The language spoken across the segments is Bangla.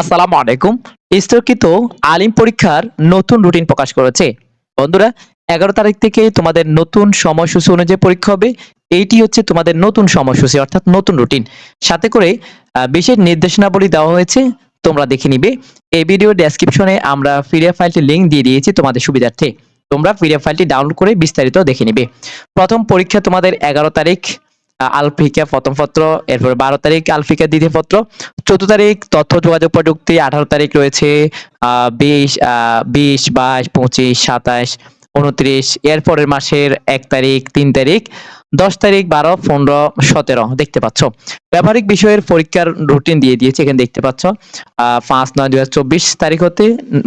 আসসালামু আলাইকুম। স্থগিত আলিম পরীক্ষার নতুন রুটিন প্রকাশ করেছে। বন্ধুরা, এগারো তারিখ থেকে তোমাদের নতুন সময়সূচি অনুযায়ী পরীক্ষা হবে। এইটি হচ্ছে তোমাদের নতুন সময়সূচি, অর্থাৎ নতুন রুটিন সাথে করে বিশেষ নির্দেশনাবলী দেওয়া হয়েছে, তোমরা দেখে নিবে। এই ভিডিও ডেসক্রিপশনে আমরা পিডিএফ ফাইলটি লিংক দিয়ে দিয়েছি তোমাদের সুবিধার্থে। তোমরা পিডিএফ ফাইলটি ডাউনলোড করে বিস্তারিত দেখে নিবে। প্রথম পরীক্ষা তোমাদের এগারো তারিখ আলফিকা প্রথম পত্র, এরপরে বারো তারিখ আলফিকা দ্বিতীয় পত্র, চোদ্দ তারিখ তথ্য, যোগাযোগ প্রযুক্তি, আঠারো তারিখ রয়েছে বিশ বিশ, বাইশ, পঁচিশ, সাতাশ, উনত্রিশ, এরপরের মাসের এক তারিখ, তিন তারিখ, দশ তারিখ, বারো, পনেরো, সতেরো দেখতে পাচ্ছ। ব্যবহারিক বিষয়ের পরীক্ষার রুটিন দিয়ে দিয়েছে, এখানে দেখতে পাচ্ছ। পাঁচ নয় দুই হাজার চব্বিশ তারিখ হতে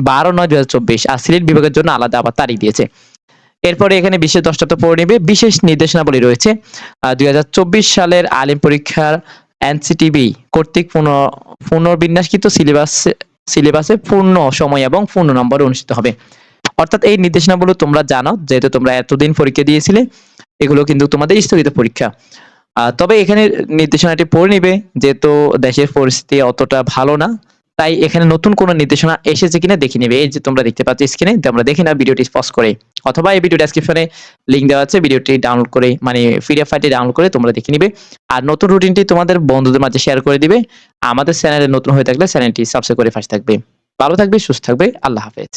বারো নয় দুই হাজার চব্বিশ, আর সিলেট বিভাগের জন্য আলাদা আবার তারিখ দিয়েছে। এরপরে এখানে বিশেষ দশটা তো পড়ে নিবে। বিশেষ নির্দেশনাবলী রয়েছে দুই হাজার চব্বিশ সালের আলিম পরীক্ষার এনসিটিবি কর্তৃক পুনঃ, পুনর্বিন্যাসকৃত সিলেবাস, সিলেবাসে পূর্ণ সময় এবং পূর্ণ নম্বরে অনুষ্ঠিত হবে। অর্থাৎ এই নির্দেশনাগুলো তোমরা জানো, যেহেতু তোমরা এতদিন পরীক্ষা দিয়েছিলে, এগুলো কিন্তু তোমাদের স্থগিত পরীক্ষা। তবে এখানে নির্দেশনাটি পড়ে নিবে, যেহেতু দেশের পরিস্থিতি অতটা ভালো না। তাই এখানে নতুন কোন নির্দেশনা এসেছে কিনা দেখে নিবে। এই যে তোমরা দেখতে পাচ্ছ স্ক্রিনে তোমরা দেখে না, ভিডিওটি পজ করে। অথবা এই ভিডিও ডেসক্রিপশনে লিঙ্ক দেওয়া আছে, ভিডিওটি ডাউনলোড করে মানে পিডিএফ ফাইলটি ডাউনলোড করে তোমরা দেখে নিবে। আর নতুন রুটিনটি তোমাদের বন্ধুদের মাঝে শেয়ার করে দিবে। আমাদের চ্যানেলে নতুন হয়ে থাকলে চ্যানেলটি সাবস্ক্রাইব করে পাশে থাকবে। ভালো থাকবে, সুস্থ থাকবে, আল্লাহ হাফেজ।